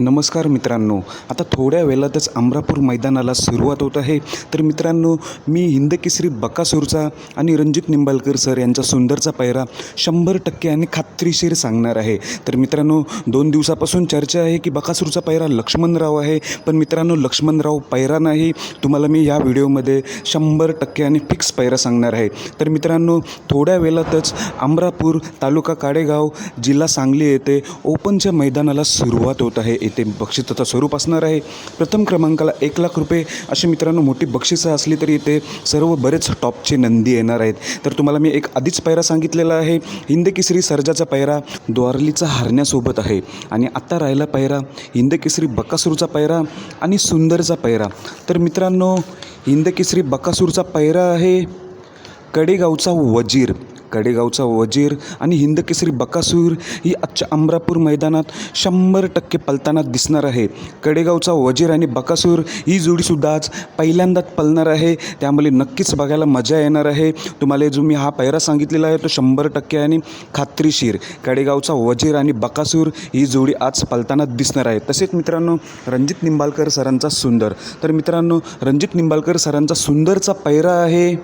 नमस्कार मित्रांनो. आता थोड्या वेळातच अमरापूर मैदानाला सुरुवात होत आहे. तर मित्रांनो मी हिंदकेसरी बकासूरचा आणि रणजित निंबाळकर सर यांचा सुंदरचा पैरा शंभर टक्के आणि खात्रीशीर सांगणार आहे. तर मित्रांनो दोन दिवसापासून चर्चा आहे की बकासूरचा पैरा लक्ष्मणराव आहे. पण मित्रांनो लक्ष्मणराव पैरा नाही. तुम्हाला मी या व्हिडिओमध्ये शंभर टक्के आणि फिक्स पैरा सांगणार आहे. तर मित्रांनो थोड्या वेळातच अमरापूर तालुका काडेगाव जिल्हा सांगली येथे ओपनच्या मैदानाला सुरुवात होत आहे. येथे बक्षिसाचं स्वरूप असणार आहे. प्रथम क्रमांकाला एक लाख रुपये अशी मित्रांनो मोठी बक्षिसं असली तरी इथे सर्व बरेच टॉपचे नंदी येणार आहेत. तर तुम्हाला मी एक आधीच पैरा सांगितलेला आहे. हिंदकेसरी सर्जाचा पैरा द्वारलीचा हारण्यासोबत आहे. आणि आत्ता राहिला पैरा हिंदकेसरी बकासूरचा पैरा आणि सुंदरचा पैरा तर मित्रांनो हिंदकेसरी बकासूरचा पैरा आहे. कडेगावचा वजीर. कडेगावचा वजीर आणि हिंदकेसरी बकासूर ही आजच्या अमरापूर मैदानात शंभर टक्के पलताना दिसणार आहे. कडेगावचा वजीर आणि बकासूर ही जोडीसुद्धा आज पहिल्यांदाच पलणार आहे. त्यामुळे नक्कीच बघायला मजा येणार आहे. तुम्हाला जो मी हा पैरा सांगितलेला आहे तो शंभर टक्के आणि खात्रीशीर. कडेगावचा वजीर आणि बकासूर ही जोडी आज पलताना दिसणार आहे. तसेच मित्रांनो रणजित निंबाळकर सरांचा सुंदर. तर मित्रांनो रणजित निंबाळकर सरांचा सुंदरचा पैरा आहे.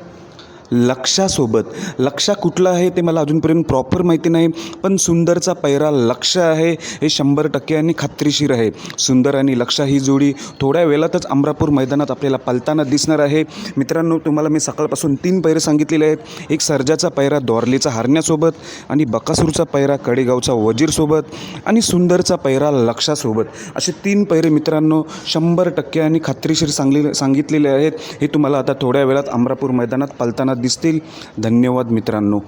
लक्षासोबत. लक्षा कुठला आहे ते मला अजूनपर्यंत प्रॉपर माहिती नाही पण सुंदरचा पैरा लक्ष आहे हे शंभर टक्के आणि खात्रीशीर आहे. सुंदर आणि लक्षा ही जोडी थोड्या वेळातच अमरापूर मैदानात आपल्याला पलताना दिसणार आहे. मित्रांनो तुम्हाला मी सकाळपासून तीन पैरे सांगितलेले आहेत. एक सर्जाचा पैरा दोरलीचा हारण्यासोबत आणि बकासूरचा पैरा कडेगावचा वजीरसोबत आणि सुंदरचा पैरा लक्षासोबत. असे तीन पैरे मित्रांनो शंभर टक्के आणि खात्रीशीर सांगले सांगितलेले आहेत. हे तुम्हाला आता थोड्या वेळात अमरापूर मैदानात पलताना दिसतील. धन्यवाद मित्रांनो.